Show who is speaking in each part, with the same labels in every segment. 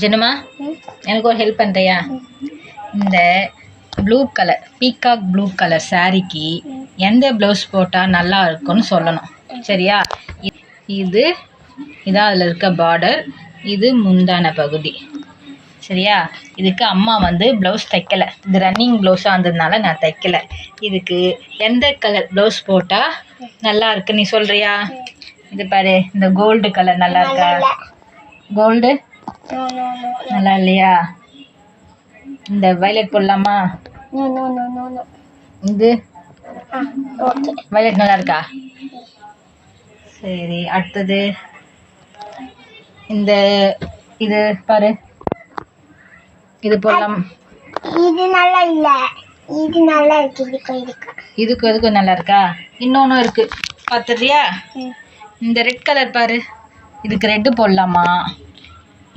Speaker 1: ஜெனுமா. எனக்கு ஒரு ஹெல்ப் பண்ணுறியா இந்த blue colour peacock blue colour சாரீக்கு எந்த ப்ளவுஸ் போட்டால் நல்லா இருக்கும்னு சொல்லணும். சரியா? இது இதான் அதில் இருக்க பார்டர் இது முந்தான பகுதி. சரியா? இதுக்கு அம்மா வந்து ப்ளவுஸ் தைக்கலை. இது ரன்னிங் ப்ளவுஸாக இருந்ததுனால நான் தைக்கலை. இதுக்கு எந்த கலர் ப்ளவுஸ் போட்டால் நல்லா இருக்கு நீ சொல்கிறியா இது பாரு இந்த கோல்டு கலர் நல்லா இருக்கா. கோல்டு நல்லா இல்லையா? இந்த வயலட் போடலாமா. இது. வயலட் நல்லா இருக்கா? சரி அடுத்தது. இந்த இது பாரு. இது போடலாம்.
Speaker 2: இது நல்லா இல்ல. இது நல்லா இருக்கு இதுக்கு இருக்கு.
Speaker 1: இதுக்கு எதுக்கும் நல்லா இருக்கா? இன்னொன்றும் இருக்கு. பார்த்துறியா
Speaker 2: ம்.
Speaker 1: இந்த ரெட் கலர் பாரு. இதுக்கு ரெட்டு போடலாமா?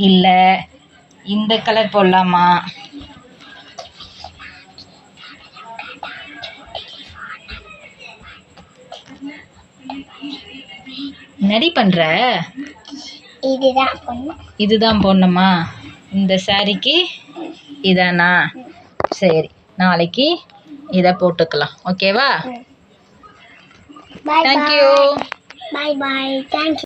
Speaker 1: இல்லை. இந்த கலர் போடலாமா? நடி பண்ற?
Speaker 2: இதுதான்
Speaker 1: போடணுமா இந்த சாரிக்கு இதானா? சரி நாளைக்கு இதை போட்டுக்கலாம். ஓகேவா தேங்க்யூ
Speaker 2: பாய் பாய் தேங்க்யூ